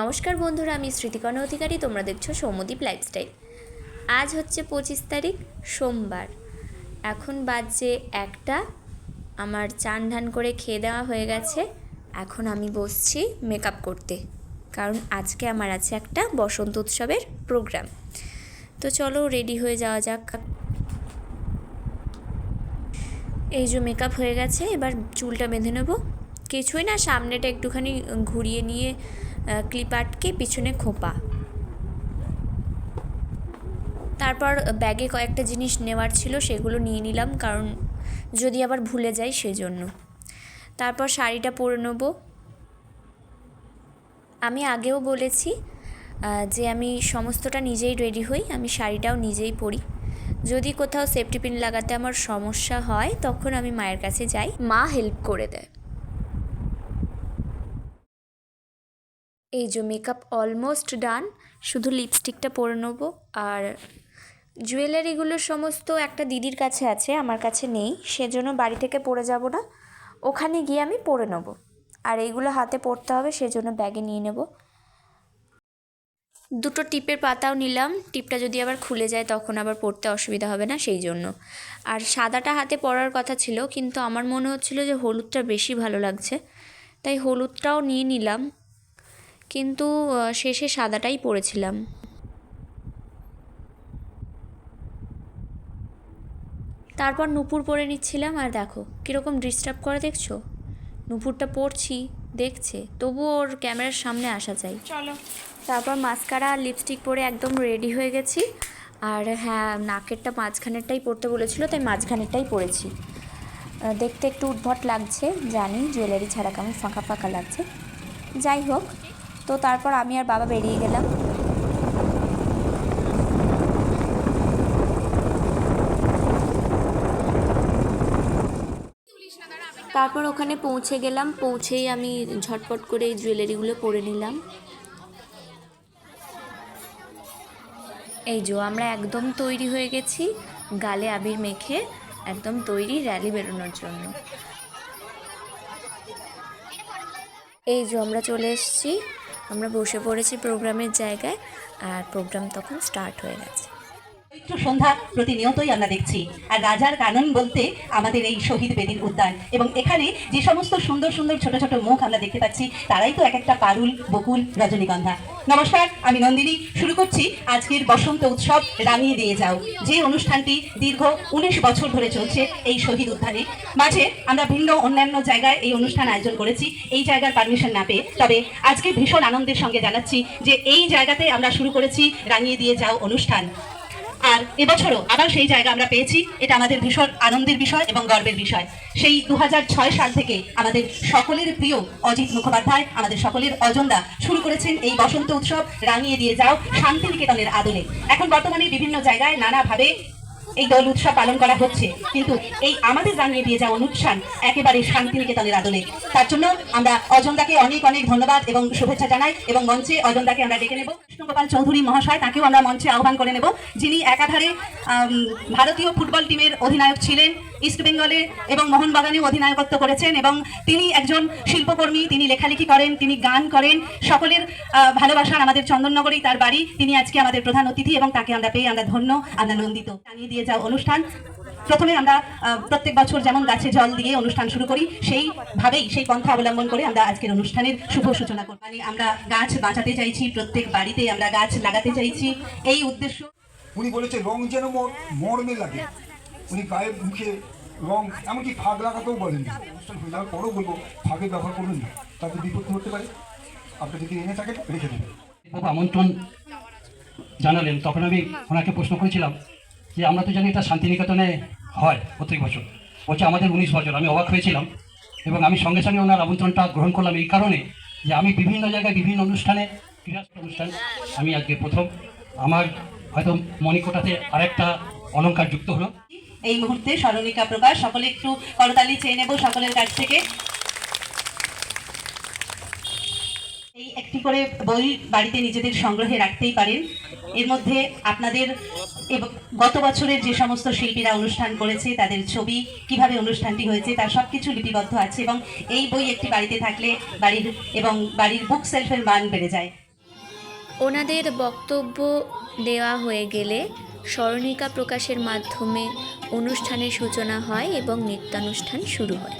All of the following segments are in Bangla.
নমস্কার বন্ধুরা, আমি স্মৃতিকর্ণ অধিকারী, তোমরা দেখছ সৌমদীপ লাইফস্টাইল আজ হচ্ছে পঁচিশ তারিখ, সোমবার। এখন বাজছে একটা, আমার চান ধান করে খেয়ে দেওয়া হয়ে গেছে। এখন আমি বসছি মেকআপ করতে, কারণ আজকে আমার আছে একটা বসন্ত উৎসবের প্রোগ্রাম তো চলো রেডি হয়ে যাওয়া যাক। এই যে মেকআপ হয়ে গেছে, এবার চুলটা বেঁধে নেব। কিছুই না, সামনেটা একটুখানি ঘুরিয়ে নিয়ে ক্লিপ আটকে পিছনে খোপা। তারপর ব্যাগে কয়েকটা জিনিস নেওয়ার ছিল, সেগুলো নিয়ে নিলাম, কারণ যদি আবার ভুলে যাই সেজন্য। তারপর শাড়িটা পরে নেব। আমি আগেও বলেছি যে আমি সমস্তটা নিজেই রেডি হই, আমি শাড়িটাও নিজেই পরি। যদি কোথাও সেফটি পিন লাগাতে আমার সমস্যা হয়, তখন আমি মায়ের কাছে যাই। মা হেল্প করে দেয়। এই যে মেকআপ অলমোস্ট ডান শুধু লিপস্টিকটা পরে নেব। আর জুয়েলারিগুলো সমস্ত একটা দিদির কাছে আছে, আমার কাছে নেই, সেজন্য বাড়ি থেকে পরে যাব না। ওখানে গিয়ে আমি পরে নেব। আর এইগুলো হাতে পরতে হবে, সেজন্য ব্যাগে নিয়ে নেব। দুটো টিপের পাতাও নিলাম, টিপটা যদি আবার খুলে যায় তখন আবার পরতে অসুবিধা হবে না, সেই জন্য। আর সাদাটা হাতে পরার কথা ছিল, কিন্তু আমার মনে হচ্ছিল যে হলুদটা বেশি ভালো লাগছে। তাই হলুদটাও নিয়ে নিলাম কিন্তু শেষে সাদাটাই পরেছিলাম। তারপর নুপুর পরে নিচ্ছিলাম আর দেখো কীরকম ডিস্টার্ব করে দেখছ? নুপুরটা পরছি দেখছে তবুও ওর ক্যামেরার সামনে আসা চাই চলো। তারপর মাস্কারা আর লিপস্টিক পরে একদম রেডি হয়ে গেছি আর হ্যাঁ নাকেরটা মাঝখানেরটাই পরতে বলেছিল তাই মাঝখানেরটাই পরেছি। দেখতে একটু উদ্ভট লাগছে জানি জুয়েলারি ছাড়া কেমন ফাঁকা ফাঁকা লাগছে। যাই হোক তো তারপর আমি আর বাবা বেরিয়ে গেলাম। তারপর ওখানে পৌঁছে গেলাম, পৌঁছেই আমি ঝটপট করে এই জুয়েলারিগুলো পরে নিলাম। এই যে আমরা একদম তৈরি হয়ে গেছি গালে আবির মেখে একদম তৈরি র্যালি বেরোনোর জন্য। এই যে আমরা চলে এসেছি আমরা বসে পড়েছি প্রোগ্রামের জায়গায় আর প্রোগ্রাম তখন স্টার্ট হয়ে গেছে। পবিত্র সন্ধ্যা প্রতিনিয়তই আমরা দেখছি। আর রাজার কানন বলতে আমাদের এই শহীদ বেদির উদ্যান এবং এখানে যে সমস্ত সুন্দর সুন্দর ছোট ছোট মুখ আমরা দেখতে পাচ্ছি, তারাই তো এক একটা পারুল, বকুল, রজনীগন্ধা। নমস্কার, আমি নন্দিনী। শুরু করছি আজকের বসন্ত উৎসব, রাঙিয়ে দিয়ে যাও। যে অনুষ্ঠানটি দীর্ঘ উনিশ বছর ধরে চলছে এই শহীদ উদ্যানে। মাঝে আমরা ভিন্ন অন্যান্য জায়গায় এই অনুষ্ঠান আয়োজন করেছি, এই জায়গার পারমিশন না পেয়ে। তবে আজকে ভীষণ আনন্দের সঙ্গে জানাচ্ছি যে এই জায়গাতে আমরা শুরু করেছি, রাঙিয়ে দিয়ে যাও অনুষ্ঠান। আর এবছরও আবার সেই জায়গা আমরা পেয়েছি। এটা আমাদের ভীষণ আনন্দের বিষয় এবং গর্বের বিষয়। সেই দু হাজার ছয় সাল থেকে আমাদের সকলের প্রিয় অজিত মুখোপাধ্যায়, আমাদের সকলের অজন্দা শুরু করেছেন এই বসন্ত উৎসব। রাঙিয়ে দিয়ে যাও শান্তিনিকেতনের আদলে। এখন বর্তমানে বিভিন্ন জায়গায় নানাভাবে এই দোল উৎসব পালন করা হচ্ছে। কিন্তু এই আমাদের জানিয়ে দিয়ে যাওয়া অনুষ্ঠান একেবারে শান্তিনিকেতনের আদলে। তার জন্য আমরা অজন্তাকে অনেক অনেক ধন্যবাদ এবং শুভেচ্ছা জানাই এবং মঞ্চে অজন্দাকে আমরা ডেকে নেব। কৃষ্ণগোপাল চৌধুরী মহাশয়, তাকেও আমরা মঞ্চে আহ্বান করে নেব। যিনি একাধারে ভারতীয় ফুটবল টিমের অধিনায়ক ছিলেন। ইস্ট বেঙ্গলে এবং মোহনবাগানেও অধিনায়কত্ব করেছেন এবং তিনি একজন শিল্পকর্মী, তিনি লেখালেখি করেন, তিনি গান করেন। সকলের ভালোবাসার আমাদের চন্দননগরেই তার বাড়ি। তিনি আজকে আমাদের প্রধান অতিথি এবং তাকে আমরা পেয়ে আমরা ধন্য, আমরা নন্দিত। জানিয়ে দিয়ে যাও অনুষ্ঠান। প্রথমে আমরা প্রত্যেক বছর যেমন গাছে জল দিয়ে অনুষ্ঠান শুরু করি, সেইভাবেই, সেই পন্থা অবলম্বন করে আমরা আজকের অনুষ্ঠানের শুভ সূচনা করি মানে আমরা গাছ বাঁচাতে চাইছি, প্রত্যেক বাড়িতে আমরা গাছ লাগাতে চাইছি। এই উদ্দেশ্য উনি বলেছে রং যেন মর্মে লাগে উনি গায়ের মুখে রং, এমনকি ফাঁক লাগাতেও বলেননি অনুষ্ঠান হয়ে যাওয়ার পরও বলব, ফাঁকের ব্যবহার করুন না। তাতে বিপত্তি হতে পারে। আপনি যদি এনে থাকেন, রেখে দেবেন। আমন্ত্রণ জানালেন। তখন আমি ওনাকে প্রশ্ন করেছিলাম যে, আমরা তো জানি এটা শান্তিনিকেতনে হয় প্রত্যেক বছর। বলছে, আমাদের উনিশ বছর। আমি অবাক হয়েছিলাম এবং আমি সঙ্গে সঙ্গে ওনার আমন্ত্রণটা গ্রহণ করলাম এই কারণে যে, আমি বিভিন্ন জায়গায় বিভিন্ন অনুষ্ঠানে ক্রীড়া অনুষ্ঠান, আমি আজকে প্রথম। আমার হয়তো মণিকোটাতে আরেকটা অলংকার যুক্ত হলো। এই মুহূর্তে স্মরণিকা প্রকাশ। সকলে একটু করতালি চেয়ে নেব সকলের কাছ থেকে। এই একটি করে বই বাড়িতে নিজেদের সংগ্রহে রাখতেই পারেন। এর মধ্যে আপনাদের গত বছরের যে সমস্ত শিল্পীরা অনুষ্ঠান করেছে, তাদের ছবি, কীভাবে অনুষ্ঠানটি হয়েছে, তার সব কিছু লিপিবদ্ধ আছে এবং এই বই একটি বাড়িতে থাকলে বাড়ির এবং বাড়ির বুক সেলফের মান বেড়ে যায়। ওনাদের বক্তব্য দেওয়া হয়ে গেলে স্মরণিকা প্রকাশের মাধ্যমে অনুষ্ঠানের সূচনা হয় এবং নৃত্যানুষ্ঠান শুরু হয়।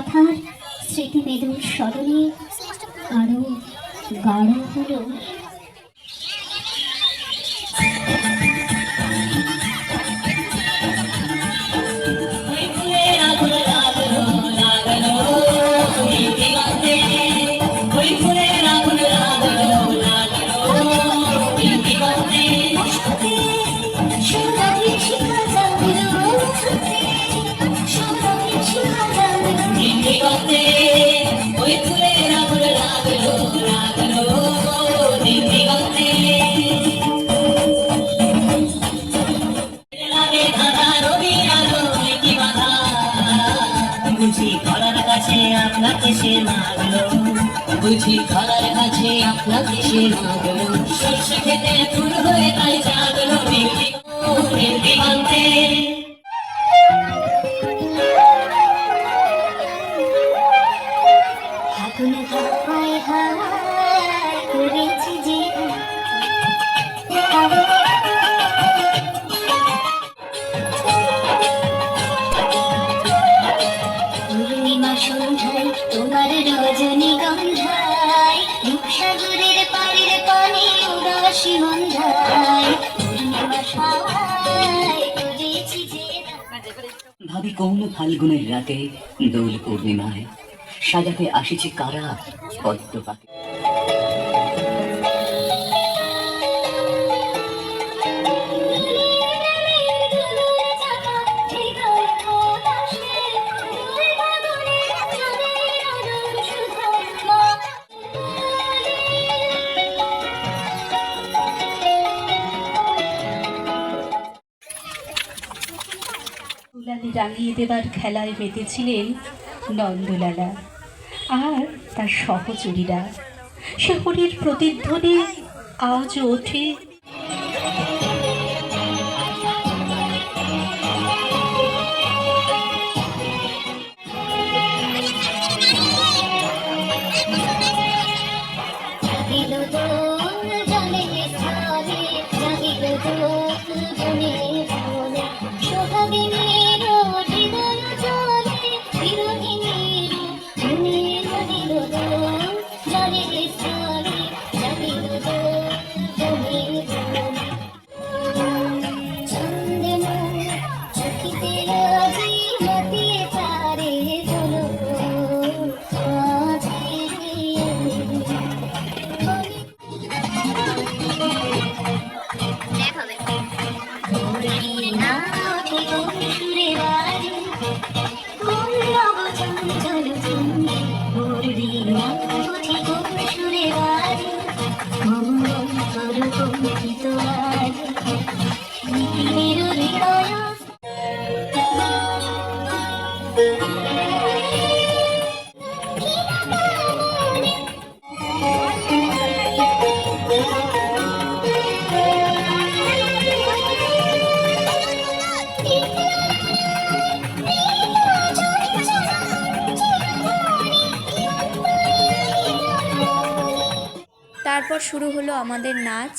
কথার স্মৃতিবেদন স্মরণে আরও গাঢ় হলো বুঝি খালার কাছে আপনার কিসে লাগল শস্য খেতে হয়ে তাই কোন ফাল্গুনের রাতে দোল পূর্ণিমায় সাজাতে আসিছে কারা পদ্মপাতি? ফিরিয়ে দেবার খেলায় মেতেছিলেন নন্দলালা। আর তার সহচরীরা। শহরের প্রতিধ্বনি আজও ওঠে। তারপর শুরু হলো আমাদের নাচ।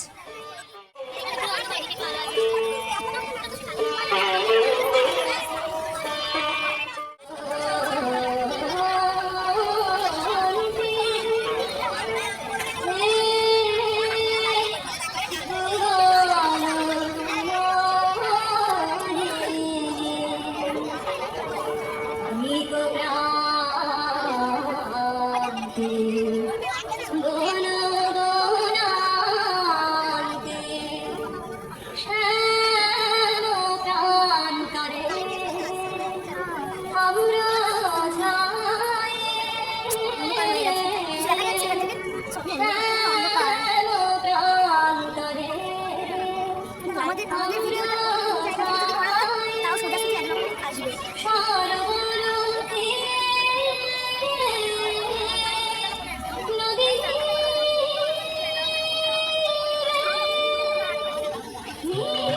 Yeah.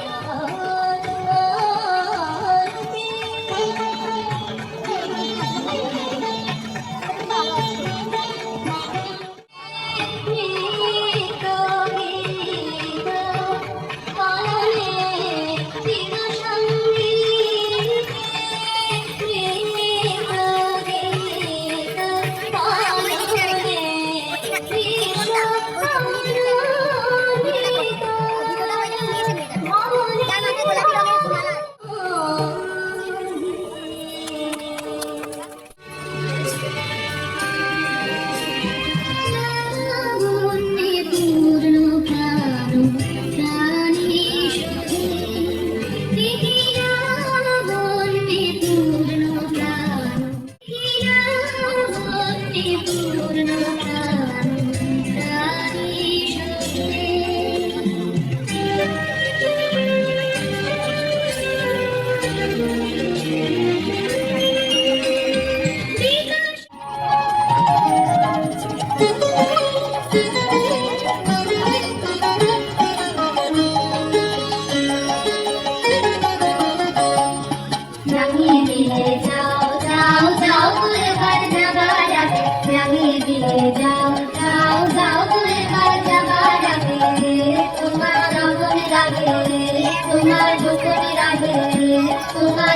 লাগে তোমার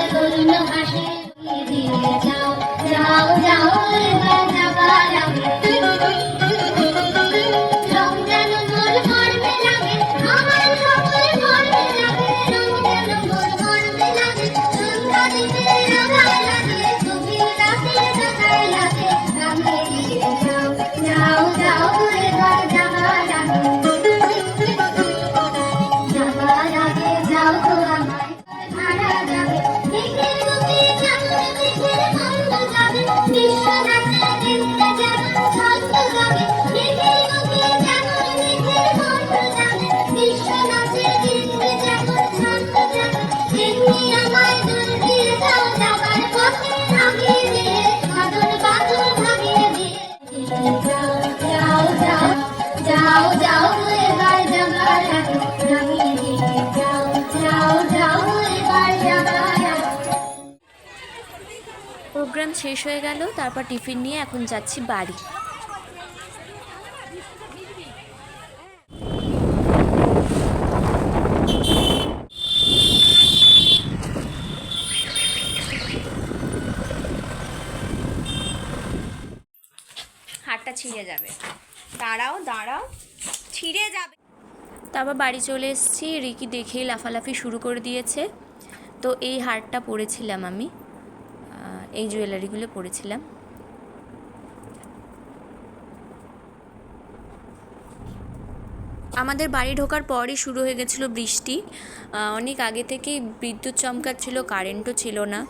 প্রোগ্রাম শেষ হয়ে গেল, তারপর টিফিন নিয়ে এখন যাচ্ছি বাড়ি। হাটটা ছিঁড়ে যাবে। দাঁড়াও দাঁড়াও, ছিঁড়ে যাবে। তারপর বাড়ি চলে এসেছি, রিকি দেখেই লাফালাফি শুরু করে দিয়েছে। তো এই হারটা পরেছিলাম আমি। এই জুয়েলারিগুলো পরেছিলাম আমাদের বাড়ি ঢোকার পরই শুরু হয়ে গেছিল বৃষ্টি। অনেক আগে থেকেই বিদ্যুৎ চমকাচ্ছিল, কারেন্টও ছিল না।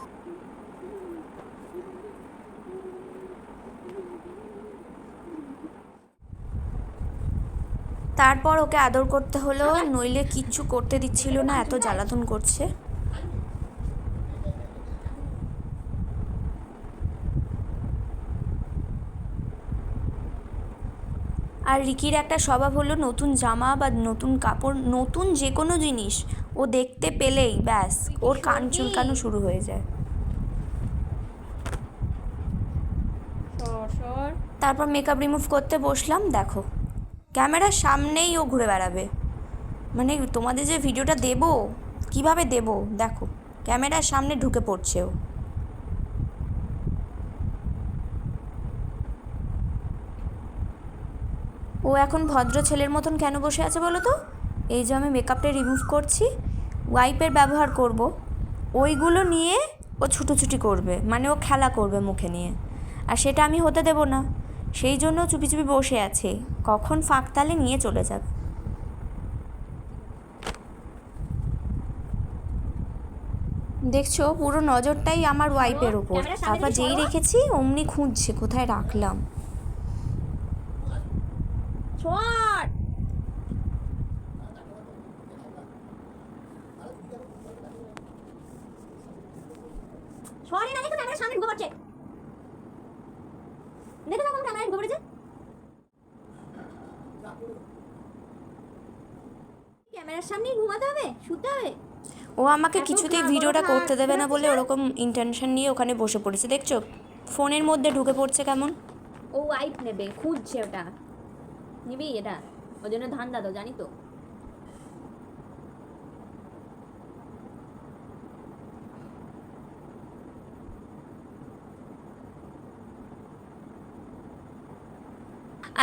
তারপর ওকে আদর করতে হলো, নইলে কিচ্ছু করতে দিচ্ছিল না, এত জ্বালাতন করছে। আর রিকির একটা স্বভাব হলো নতুন জামা বা নতুন কাপড়, নতুন যে কোনো জিনিস। ও দেখতে পেলেই ব্যাস, ওর কান চুলকানো শুরু হয়ে যায়। তারপর মেকআপ রিমুভ করতে বসলাম, দেখো। ক্যামেরার সামনেই ও ঘুরে বেড়াবে। মানে তোমাদের যে ভিডিওটা দেব, কীভাবে দেব, দেখো। ক্যামেরার সামনে ঢুকে পড়ছে ও। ও এখন ভদ্র ছেলের মতন কেন বসে আছে বলো তো? এই যে আমি মেকআপটা রিমুভ করছি ওয়াইপের ব্যবহার করব। ওইগুলো নিয়ে ও ছুটোছুটি করবে মানে ও খেলা করবে মুখে নিয়ে। আর সেটা আমি হতে দেব না। সেই জন্য চুপি চুপি বসে আছে। কখন ফাঁক তালে নিয়ে চলে যাবে দেখছ পুরো নজরটাই আমার ওয়াইপের ওপর তারপর যেই রেখেছি অমনি খুঁজছে কোথায় রাখলাম। শট সরে না দেখো ক্যামেরার সামনে ঢুকে পড়ছে দেখো তখন ক্যামেরায় ঢুকে পড়েছে ক্যামেরার সামনেই ঘুমাতে হবে শুতে হবে। ও আমাকে কিছুতেই ভিডিওটা করতে দেবে না বলে ওরকম ইন্টেনশন নিয়ে ওখানে বসে পড়েছে দেখছ? ফোনের মধ্যে ঢুকে পড়ছে কেমন? ও ওয়াইপ নেবে খুঁজছে ওটা। নিবি এটা? ওই জন্য ধান দাদো জানি তো।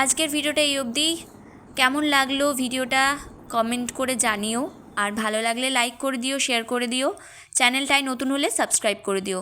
আজকের ভিডিওটা এই অবধি। কেমন লাগল ভিডিওটা কমেন্ট করে জানিও। আর ভালো লাগলে লাইক করে দিও, শেয়ার করে দিও। চ্যানেলটায় নতুন হলে সাবস্ক্রাইব করে দিও।